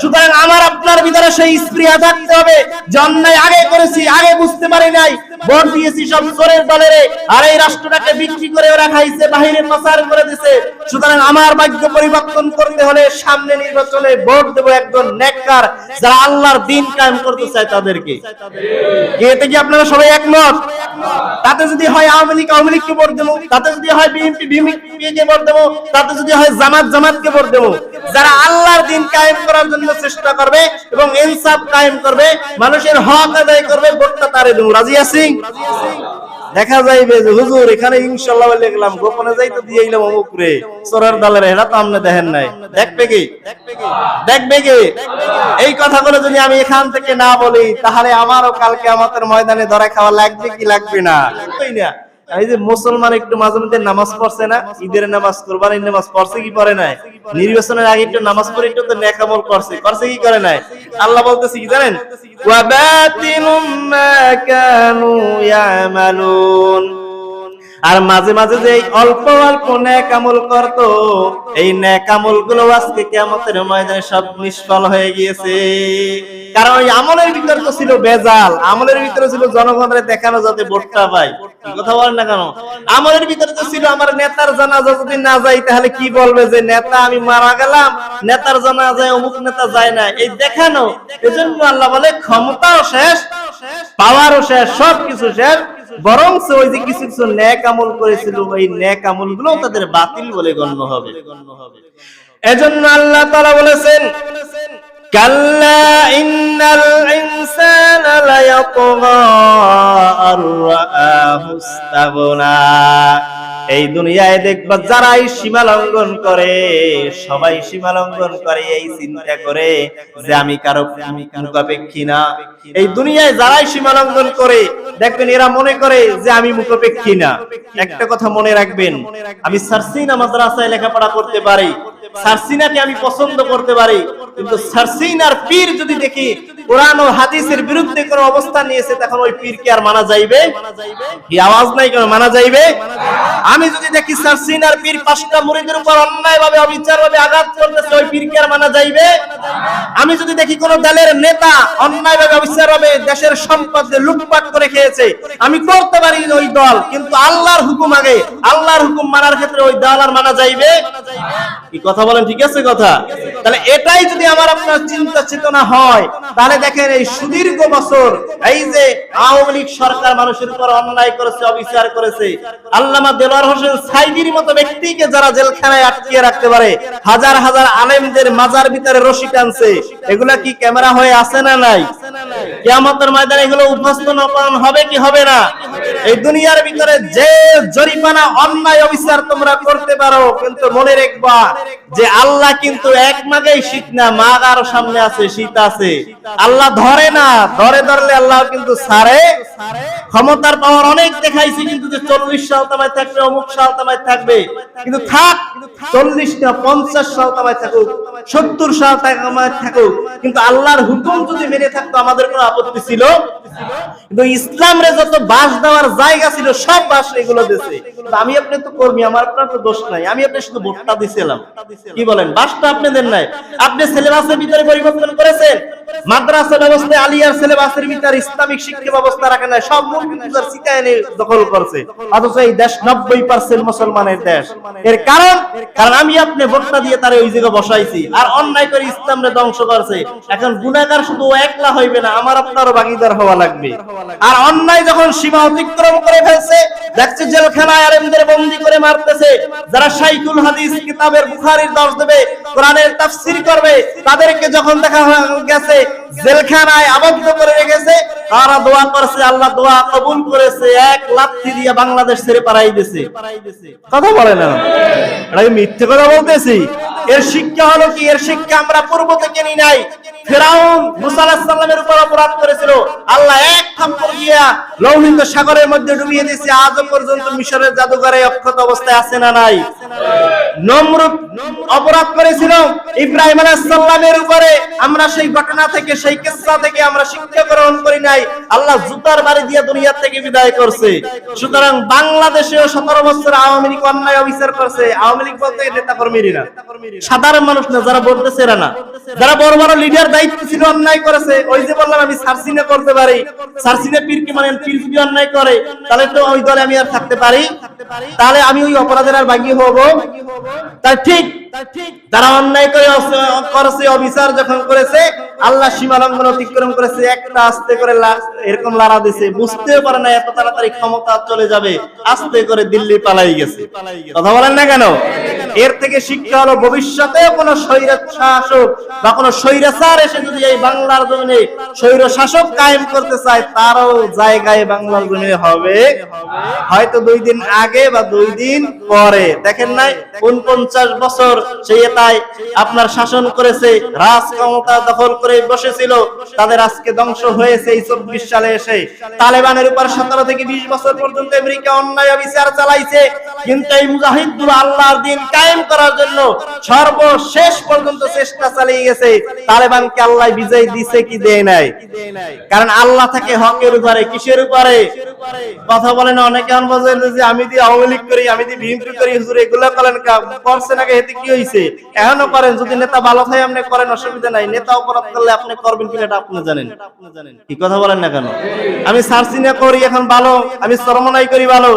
সুতরাং আমার আপনার ভিতরে সেই স্প্রিয়া থাকতে হবে। জন্মায় আগে করেছি, আগে বুঝতে পারি নাই। ভোট দিয়েছি সব চোরের দলের। আর এই রাষ্ট্রটাকে বিক্রি করে ওরা খাইছে, বাহিরে পাচার করে দিছে। সুতরাং আমার ভাগ্য পরিবর্তন করতে হলে সামনে নির্বাচনে ভোট দেবো একজন নেককার যারা আল্লাহর দিন কায়েম করতে চায় তাদেরকে। এতে কি আপনারা সবাই একমত? তাতে যদি হয় আওয়ামী লীগ, আওয়ামী লীগকে ভোট দেবো। তাতে যদি হয় বিএনপি বিএনপি কে ভোট দেবো। তাতে যদি হয় জামাত, জামাতকে ভোট দেবো। যারা আল্লাহর দিন কায়েম করার জন্য চেষ্টা করবে এবং ইনসাফ কায়েম করবে, মানুষের হক আদায় করবে, ভোটটা তারে দেবো। রাজি আছি দেখা যাইবে যে হুজুর এখানে ইনশাল্লাহ লিখলাম গোপনে যাই তো দিয়ে এলাম অমুক রে চোরের দলের এরা তো আপনি দেখেন নাই। দেখবে কি? দেখবে কি? এই কথাগুলো যদি আমি এখান থেকে না বলি, তাহলে আমারও কালকে আমাদের ময়দানে ধরা খাওয়া লাগবে কি লাগবে না? না। এই যে মুসলমান একটু মাঝে মধ্যে নামাজ পড়ছে না, ঈদের নামাজ কোরবানির নামাজ পড়ছে কি পড়ে নাই? নির্বাচনের আগে একটু নামাজ পড়ে একটু তো নেকামল করছে করছে কি করে নাই? আল্লাহ বলতেছে কি জানেন? ওয়া বাতিলুম মা কানু ইয়ামালুন। আর মাঝে মাঝে যে অল্প অল্প ন্যাক আমল করতো, এই ন্যাক আমলগুলো আজকে কেমতের ময়দানে সব নিষ্ফল হয়ে গিয়েছে। কারণ ওই আমলের ভিতরে তো ছিল বেজাল, আমলের ভিতরে ছিল জনগণের দেখানো যাতে ভোটটা পাই কথা বলেন না কেন? আমলের ভিতরে তো ছিল আমার নেতার জানাজা যদি না যাই তাহলে কি বলবে যে, নেতা, আমি মারা গেলাম, নেতার জানাজায় অমুক নেতা যায় না। এই দেখানো, এজন্য আল্লাহ বলে, ক্ষমতাও শেষ, পাওয়ারও শেষ, সবকিছু শেষ। বরং ওই যে কিছু কিছু ন্যাক আমল করেছিল, ওই ন্যাক আমলগুলো তাদের বাতিল বলে গণ্য হবে। এজন্য আল্লাহ তারা বলেছেন কাল্লা ইন্নাল ইনসানা লায়াতগা আর রাআহু ইস্তাগনা। এই দুনিয়ায় দেখবা যারাই সীমা লঙ্ঘন করে, সবাই সীমা লঙ্ঘন করে এই চিন্তা করে যে আমি কারও মুখাপেক্ষী না। এই দুনিয়ায় যারাই সীমা লঙ্ঘন করে, দেখবেন এরা মনে করে যে আমি মুখাপেক্ষী না। একটা কথা মনে রাখবেন, আমি সারসিনা মাদ্রাসায় লেখাপড়া করতে পারি সারসিনাকে আমি পছন্দ করতে পারি, কিন্তু সারসিনার পীর যদি দেখি, কোরআন ও হাদিসের বিরুদ্ধে কোন অবস্থান নিয়েছে, তখন ওই পীরকে আর মানা যাইবে? কি আওয়াজ নাই কেন? মানা যাইবে? আমি যদি দেখি সারসিনার পীর পাঁচটা মুরিদের উপর অন্যায় ভাবে অবিচার ভাবে আঘাত করতেছে, ওই পীরকে আর মানা যাইবে? আমি যদি দেখি কোন দলের নেতা অন্যায় ভাবে অবিচার ভাবে দেশের সম্পদ লুটপাট করে খেয়েছে, আমি করতে পারি ওই দল, কিন্তু আল্লাহর হুকুম আগে, আল্লাহর হুকুম মানার ক্ষেত্রে ওই দল আর মানা যাইবে? কি কথা বলেন, ঠিক আছে কথা? তাহলে এটাই যদি আমার আপনার চিন্তা চেতনা হয়, তাহলে দেখেন এই সুদীর্ঘ বছর এই যে আওয়ামী লীগ সরকার মানুষের উপর অন্যায় করেছে, অবিচার করেছে, আল্লামা দেলোয়ার হোসেন সাইদির মতো ব্যক্তিকে যারা জেলখানায় আটকিয়ে রাখতে পারে, হাজার হাজার আলেমদের মাজার ভিতরে রশি টানছে, এগুলা কি ক্যামেরা হয়ে আছে না নাই? কিয়ামতের ময়দানে এগুলো উপস্থাপন হবে কি হবে না? এই দুনিয়ার ভিতরে যে জরিমানা অন্যায় অবিচার তোমরা করতে পারো, কিন্তু মনে রাখবা যে আল্লাহ কিন্তু এক মাগেই শীত না, মাগ আরও সামনে আছে, শীত আছে। আল্লাহ ধরে না, ধরে ধরলে আল্লাহ কিন্তু সারে। ক্ষমতার পাওয়ার অনেক দেখাইছে কিন্তু যে চল্লিশ সাল তামায় থাকবে, অমুক সাল তামায় থাকবে। কিন্তু থাক চল্লিশ না পঞ্চাশ সাল তামায় থাকুক। সত্তর সাল থাকুক। কিন্তু আল্লাহর হুকুম যদি মেনে থাকতো, আমাদের কোনো আপত্তি ছিল? কিন্তু ইসলামরে যত বাস দেওয়ার জায়গা ছিল, সব বাস এগুলো কিন্তু আমি আপনি তো কর্মী, আমার আপনার তো দোষ নাই। আমি আপনি শুধু ভোটটা দিছিলাম। কি বলেন? বাসটা আপনি দেন নাই। আপনি সিলেবাসের ভিতরে পরিবর্তন করেছেন? মাদ্রাসা ব্যবস্থায় আলিয়ার সিলেবাসের ভিতরে ইসলামিক শিক্ষা ব্যবস্থা রাখেন নাই, সব মূল পূজার শিকায়নে দখল করছে। অথচ এই দেশ নব্বই পার্সেন্ট মুসলমানের দেশ। এর কারণ? কারণ আমি আপনি ভোটটা দিয়ে তারে ওই জায়গায় বসাইছি, আর অন্যায় করে ইসলামরে ধ্বংস করছে। এখন গুণাগার শুধু একলা হইবে না, আমার আপনারও ভাগিদার হওয়া লাগবে। আর অন্যায় যখন সীমা অতিক্রম করে ফেলছে, দেখছে জেলখানায় আলেমদের বন্দি করে মারতেছে। যারা সাইকুল হাদিস কিতাবের বুখারীর দর্শ দেবে, কোরআনের তাফসীর করবে, তাদেরকে যখন দেখা গেছে জেলখানায় আবদ্ধ করে রেখেছে, তারা দোয়া করছে, আল্লাহ দোয়া কবুল করেছে, এক লাথি দিয়ে বাংলাদেশ ছেড়ে পারাই দিয়েছে। কথা বলে না। এটা কি মিথ্যে কথা বলতেছি। এর শিক্ষা হলো কি? এর শিক্ষা আমরা পূর্ব থেকে নি নাই। ফেরাউন মুসা উপর অপরাধ করেছিল। আল্লাহ এক দিয়া লৌহিত সাগরের মধ্যে ডুবিয়ে দিয়েছে। আজও পর্যন্ত মিশরের জাদুঘরে অক্ষত অবস্থায় আছে না নাই? অপরাধ করেছিল। ইব্রাহিম উপরে আমরা সেই ঘটনা থেকে, সেই কিসসা থেকে আমরা শিক্ষা গ্রহণ করি নাই। আল্লাহ জুতার বাড়ি দিয়ে দুনিয়া থেকে বিদায় করছে। সুতরাং বাংলাদেশেও সতেরো বছর আওয়ামী লীগ অন্যায় অবিচার করছে। আওয়ামী লীগ বলতে নেতা কর্মীরা সাধারণ মানুষ না, যারা বলতেছে এরা না। যারা বড় বড় লিডার দায়িত্ব ছিল, অন্যায় করেছে, ওই যে বললাম আমি সার্সিনে করতে পারি। সার্সিনে পীর কি মানে পীর যদি অন্যায় করে, তাহলে তো ওই দলে আমি আর থাকতে পারি। তাহলে আমি ওই অপরাধের আর বাগি হব। তাই ঠিক তারা অন্যায় করে করেছে, অবিচার যখন করেছে, আল্লাহ সীমা লঙ্ঘন অতিক্রম করেছে, একটা আস্তে করে এরকম দিছে বুঝতেও পারে না, এত তাড়াতাড়ি ক্ষমতা চলে যাবে। আস্তে করে দিল্লি পালাই গেছে। কথা বলেন না কেন? এর থেকে শিক্ষা হলো ভবিষ্যতে কোন স্বৈরাচ শাসক বা কোন স্বৈরাচার এসে যদি এই বাংলার জমিনে স্বৈর শাসক কায়েম করতে চায়, তারও জায়গায় বাংলার জমিনে হবে। হয়তো দুই দিন আগে বা দুই দিন পরে। দেখেন নাই? উনপঞ্চাশ বছর সেই তাই আপনার শাসন করেছে রাজ ক্ষমতা দখল করে বসেছিল, তাদের আজকে ধ্বংস হয়েছে এই চব্বিশ সালে এসে। তালেবানের উপর সতেরো থেকে বিশ বছর পর্যন্ত আমেরিকা অন্যায় বিচার চালাইছে, কিন্তু এই মুজাহিদুল আল্লাহর দিন কায়েম করার জন্য সর্বশেষ পর্যন্ত চেষ্টা চালিয়ে গেছে। তালেবানকে আল্লাহ বিজয় দিছে কি দেয় নাই? কারণ আল্লাহ থাকে হকের উপরে, কিসের উপরে? কথা বলেন অনেকে অন বলেন যে আমি দিয়ে আওয়ামী করি, আমি দিয়ে বিএনপি করি, হুজুর এগুলো করেন করছেন আগে, এতে কি হইছে? এখনও করেন, যদি নেতা ভালো থাকে আপনি করেন, অসুবিধা নাই। নেতা অপরাধ করলে আপনি করবেন কিনা এটা আপনি জানেন। কি কথা বলেন না কেন? আমি সার্সিনা করি, এখন ভালো। আমি সরমনাই করি ভালো।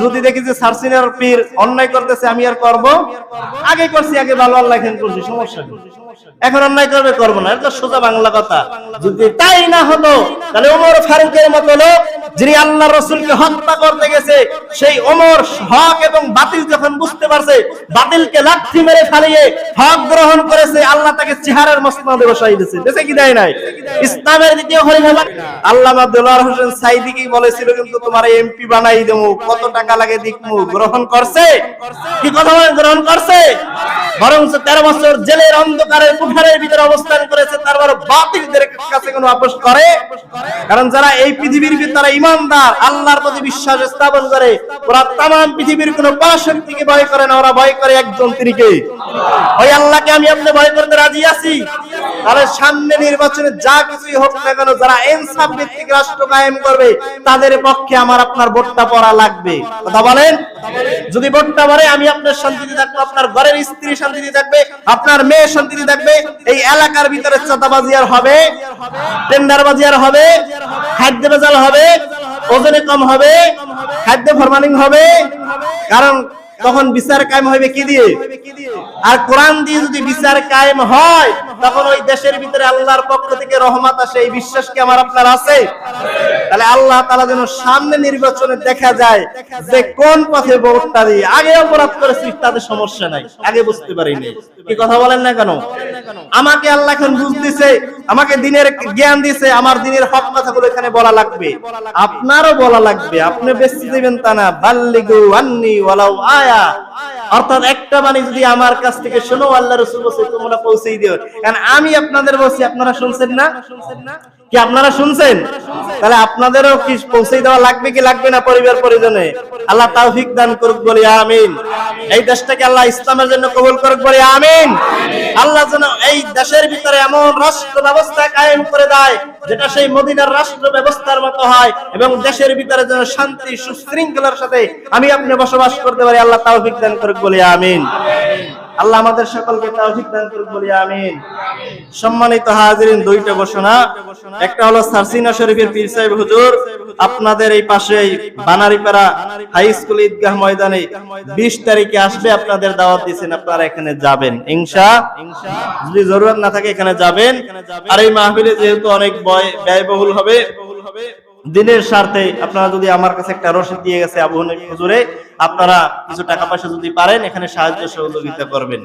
যদি দেখি যে সার্সিনার পীর অন্যায় করতেছে, আমি আর করব আগে করছি আগে ভালো আল্লাহ করছি সমস্যা নেই। এখন অন্যায় করবে, করব না। এটা সোজা বাংলা কথা। যদি তাই না হতো, তাহলে ওমর ফারুকের মতো লোক, যিনি আল্লাহ রসুলকে হত্যা করতে গেছে, সেই ওমর হক এবং বাতিল যখন বুঝতে পারছে, বাতিলকে লাঠি মেরে ফালিয়ে হক গ্রহণ করেছে, আল্লাহ তাকে চেহারার মসনদে বসাই দিয়েছে। দেশে কি দেয় নাই? ইসলামের দ্বিতীয় খলিফা আল্লাহ আব্দুল্লাহ হোসেন সাইদি কি বলেছিল, কিন্তু তোমার এমপি বানাই দেবো। কত টাকা লাগে দিকমু গ্রহণ করছে? কি কথা গ্রহণ করছে? বরং তেরো বছর জেলের অন্ধকারের কুঠারের ভিতরে অবস্থান করেছে তারপর বাতিলদের কাছে কোনো আপোষ করে? কারণ যারা এই পৃথিবীর ভিতরে ইমানদার, আল্লাহর প্রতি বিশ্বাস স্থাপন করে, ওরা তাম পৃথিবীর কোন পরাশক্তিকে ভয় করে না, ওরা ভয় করে একজন তিনি কে ওই আল্লাহকে আমি আপনি ভয় করতে রাজি আছি। তাহলে সামনে নির্বাচনে যা কিছুই হোক না কেন, যারা ইনসাফ ভিত্তিক রাষ্ট্র কায়েম করবে, তাদের পক্ষে আমার আপনার ভোটটা পড়া লাগবে। কথা বলেন? যদি বোনটা পড়ে আমি আপনার শান্তিতে থাকব, আপনার ঘরের স্ত্রী শান্তিতে থাকবে, আপনার মেয়ে শান্তিতে থাকবে, এই এলাকার ভিতরে চাঁদাবাজি আর হবে, টেন্ডারবাজি আর হবে, খাদ্য বেজাল হবে, ওজনে কম হবে, খাদ্য ফরমানিং হবে, কারণ তখন বিচার কায়েম হবে কি দিয়ে? আর কোরআন দিয়ে যদি বিচার কায়েম হয়, তখন ওই দেশের ভিতরে আল্লাহর পক্ষ থেকে রহমত আসে, এই বিশ্বাস কি আমার আপনার আছে? তাহলে আল্লাহ তাআলা যেন সামনে নির্বাচনে দেখা যায় যে কোন পথে ভোটটা দিয়ে। আগে অপরাধ করেছি তাদের সমস্যা নাই। আগে বুঝতে পারিনি। কি কথা বলেন না কেন? আমাকে আল্লাহ এখন বুঝ দিছে, আমাকে দিনের জ্ঞান দিছে, আমার দিনের হক কথাগুলো এখানে বলা লাগবে। আপনারও বলা লাগবে, আপনি বেশি দেবেন তা না। বাল্লিগু আন্নি ওয়ালাউ আয়া অর্থাৎ একটা বাণী যদি আমার কাছ থেকে শোনো, আল্লাহ রসুল বলছে, তোমরা পৌঁছেই দিও। কারণ আমি আপনাদের বলছি, আপনারা শুনছেন না শুনছেন না? কি আপনারা শুনছেন? তাহলে আপনাদেরও কি পৌঁছে দেওয়া লাগবে কি লাগবে না পরিবার পরিজনে? আল্লাহ তৌফিক দান করুক বলি, আমিন। এই দেশটাকে আল্লাহ ইসলামের জন্য কবুল করুক বলি, আমিন। আল্লাহ যেন এই দেশের ভিতরে এমন রাষ্ট্র ব্যবস্থা কায়েম করে দেয়, যেটা সেই মদিনার রাষ্ট্র ব্যবস্থার মতো হয়, এবং দেশের ভিতরে যেন শান্তি, সুশৃঙ্খলার সাথে আমি আপনি বসবাস করতে পারি। আল্লাহ তৌফিক দান করুক বলি, আমিন। আল্লাহ আমাদের সকলকে তৌফিক দান করুক বলি, আমিন। সম্মানিত হাজিরিন, দুইটা ঘোষণা। একটা হলো সারসিনা শরীফের পীর সাহেব হুজুর। আপনাদের এই পাশে বানারীপাড়া হাই স্কুল ঈদগাহ ময়দানে 20 তারিখে আসবে, আপনাদের দাওয়াত দিয়েছেন আপনারা এখানে যাবেন। ইনশা, যদি জরুরত না থাকে, এখানে যাবেন। আর এই মাহফিলে যেহেতু অনেক ব্যয়- ব্যয়বহুল হবে। দিনের স্বার্থে আপনারা যদি আমার কাছে একটা রসিদ দিয়ে গেছে আবহাওয়া হুজুরে, আপনারা কিছু টাকা পয়সা যদি পারেন, এখানে সাহায্য সহযোগিতা করবেন।